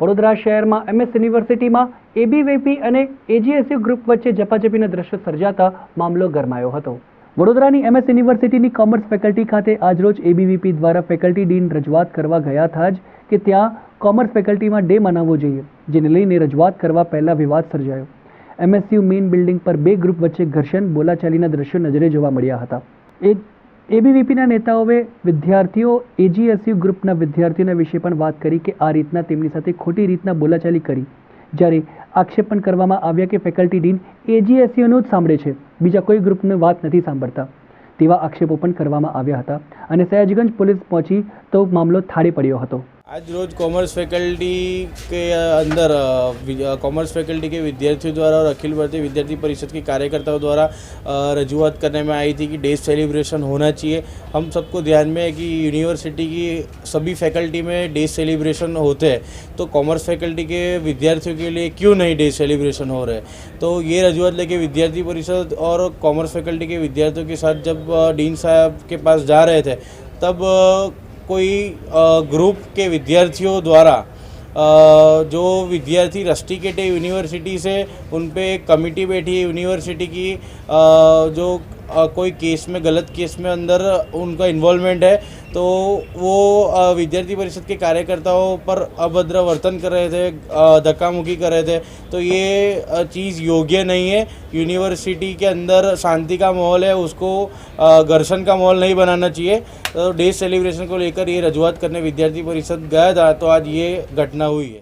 વડોદરા શહેરમાં એમએસ યુનિવર્સિટીમાં એબીવીપી અને એજીએસયુ ગ્રુપ વચ્ચે ઝપાઝપીના દ્રશ્યો સર્જાતા મામલો ગરમાયો હતો. વડોદરાની એમએસ યુનિવર્સિટીની કોમર્સ ફેકલ્ટી ખાતે આજરોજ એબીવીપી દ્વારા ફેકલ્ટી ડીન રજૂઆત કરવા ગયા હતા જ કે ત્યાં કોમર્સ ફેકલ્ટીમાં ડે મનાવવો જોઈએ, જેને લઈને રજૂઆત કરવા પહેલા વિવાદ સર્જાયો. એમએસયુ મેઇન બિલ્ડિંગ પર બે ગ્રુપ વચ્ચે ઘર્ષણ બોલાચાલીના દ્રશ્યો નજરે જોવા મળ્યા હતા. એ એબીવીપીના નેતાઓએ વિદ્યાર્થીઓ, એજીએસયુ ગ્રુપના વિદ્યાર્થીઓના વિશે પણ વાત કરી કે આ રીતના તેમની સાથે ખોટી રીતના બોલાચાલી કરી. જ્યારે આક્ષેપ પણ કરવામાં આવ્યા કે ફેકલ્ટી ડીન એજીએસયુનું જ સાંભળે છે, બીજા કોઈ ગ્રુપની વાત નથી સાંભળતા. તેવા આક્ષેપો પણ કરવામાં આવ્યા હતા અને સયાજગંજ પોલીસ પહોંચી તો મામલો થાળે પડ્યો હતો. आज रोज कॉमर्स फैकल्टी के अंदर कॉमर्स फैकल्टी के विद्यार्थियों द्वारा और अखिल भारतीय विद्यार्थी परिषद के कार्यकर्ताओं द्वारा रजूआत करने में आई थी कि डे सेलिब्रेशन होना चाहिए। हम सबको ध्यान में है कि यूनिवर्सिटी की सभी फैकल्टी में डे सेलिब्रेशन होते हैं। तो कॉमर्स फैकल्टी के विद्यार्थियों के लिए क्यों नहीं डे सेलिब्रेशन हो रहे? तो ये रजूआत लेके विद्यार्थी परिषद और कॉमर्स फैकल्टी के विद्यार्थियों के साथ जब डीन साहब के पास जा रहे थे, तब कोई ग्रुप के विद्यार्थियों द्वारा जो विद्यार्थी रस्टिकेट यूनिवर्सिटी से उन पे कमेटी बैठी यूनिवर्सिटी की जो कोई केस में, गलत केस में अंदर उनका इन्वॉल्वमेंट है तो वो विद्यार्थी परिषद के कार्यकर्ताओं पर अभद्र वर्तन कर रहे थे धक्का मुक्की कर रहे थे। तो ये चीज़ योग्य नहीं है। यूनिवर्सिटी के अंदर शांति का माहौल है, उसको घर्षण का माहौल नहीं बनाना चाहिए। तो डे सेलिब्रेशन को लेकर ये रजूआत करने विद्यार्थी परिषद गया था तो आज ये घटना हुई है।